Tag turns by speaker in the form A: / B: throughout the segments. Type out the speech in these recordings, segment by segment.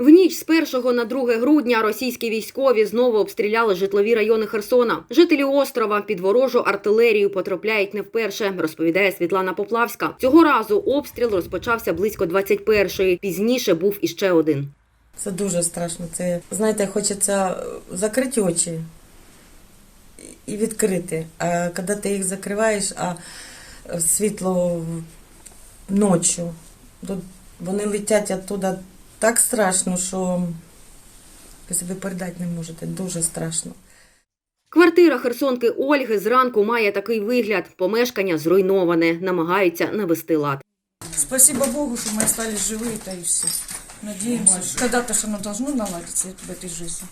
A: В ніч з 1 на 2 грудня російські військові знову обстріляли житлові райони Херсона. Жителі острова під ворожу артилерію потрапляють не вперше, розповідає Світлана Поплавська. Цього разу обстріл розпочався близько 21-ї. Пізніше був іще один.
B: Це дуже страшно. Це, знаєте, хочеться закрити очі і відкрити. А коли ти їх закриваєш, а світло ночі, вони летять оттуда так страшно, що ви собі передати не можете. Дуже страшно.
A: Квартира херсонки Ольги зранку має такий вигляд. Помешкання зруйноване, намагаються навести лад.
C: Спасибо Богу, что мы остались живы, это и все. Надеемся, что когда-то ж оно должно наладиться в этой жизни.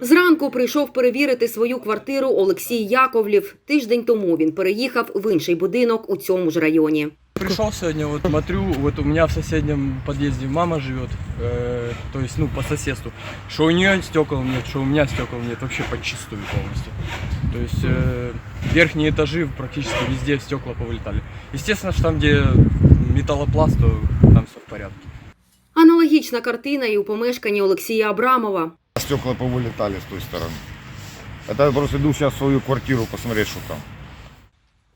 A: Зранку прийшов перевірити свою квартиру Олексій Яковлів. Тиждень тому він переїхав в інший будинок у цьому ж районі.
D: Пришел сегодня, вот смотрю, вот у меня в соседнем подъезде мама живет, э, то есть, ну, по соседству. Что у нее стекол нет, что у меня стекол нет, вообще подчистую полностью. То есть, э, верхние этажи практически везде стекла повылетали. Естественно, что там, где металлопласт, то там все в порядке.
A: Аналогічна картина і у помешканні Олексія Абрамова.
E: Стекла повылетали с той стороны. Это я просто иду сейчас в свою квартиру посмотреть, что там.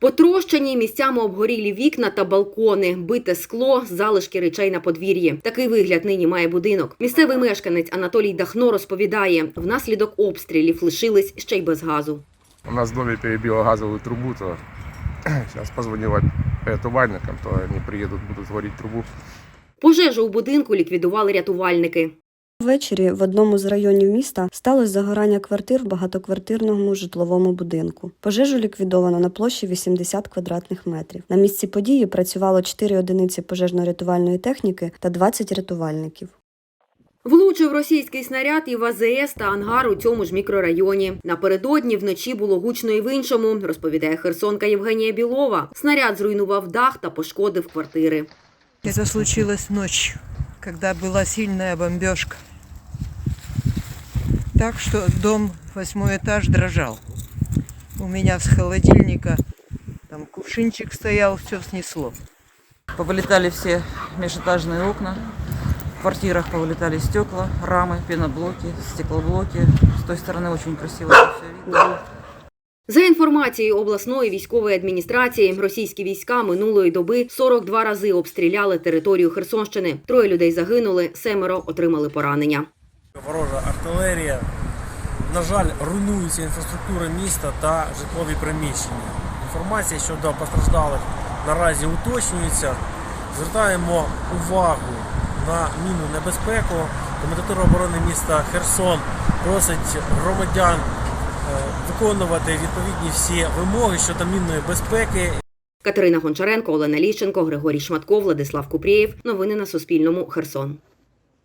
A: Потрощені місцями обгорілі вікна та балкони, бите скло, залишки речей на подвір'ї. Такий вигляд нині має будинок. Місцевий мешканець Анатолій Дахно розповідає, внаслідок обстрілів лишились ще й без газу.
F: У нас в доме перебило газовую трубу, то сейчас позвонил рятувальникам, то они приедут, будут варить трубу.
A: Пожежу у будинку ліквідували рятувальники.
G: Ввечері в одному з районів міста сталося загорання квартир в багатоквартирному житловому будинку. Пожежу ліквідовано на площі 80 квадратних метрів. На місці події працювало 4 одиниці пожежно-рятувальної техніки та 20 рятувальників.
A: Влучив російський снаряд і в АЗС та ангар у цьому ж мікрорайоні. Напередодні вночі було гучно і в іншому, розповідає херсонка Євгенія Білова. Снаряд зруйнував дах та пошкодив квартири.
H: Это случилось ночью, когда была сильная бомбежка Так что дом, восьмой этаж, дрожал. У меня с холодильника там кувшинчик стоял, все снесло.
I: Повылетали все межэтажные окна, в квартирах повылетали стекла, рамы, пеноблоки, стеклоблоки. С той стороны очень красиво это все видно.
A: За інформацією обласної військової адміністрації, російські війська минулої доби 42 рази обстріляли територію Херсонщини. Троє людей загинули, семеро отримали поранення.
J: Ворожа артилерія. На жаль, руйнується інфраструктура міста та житлові приміщення. Інформація щодо постраждалих наразі уточнюється. Звертаємо увагу на мінну небезпеку. Комендатура оборони міста Херсон просить громадян е, виконувати відповідні всі вимоги щодо мінної безпеки
A: Катерина Гончаренко, Олена Ліщенко, Григорій Шматко, Владислав Купрієв. Новини на Суспільному. Херсон.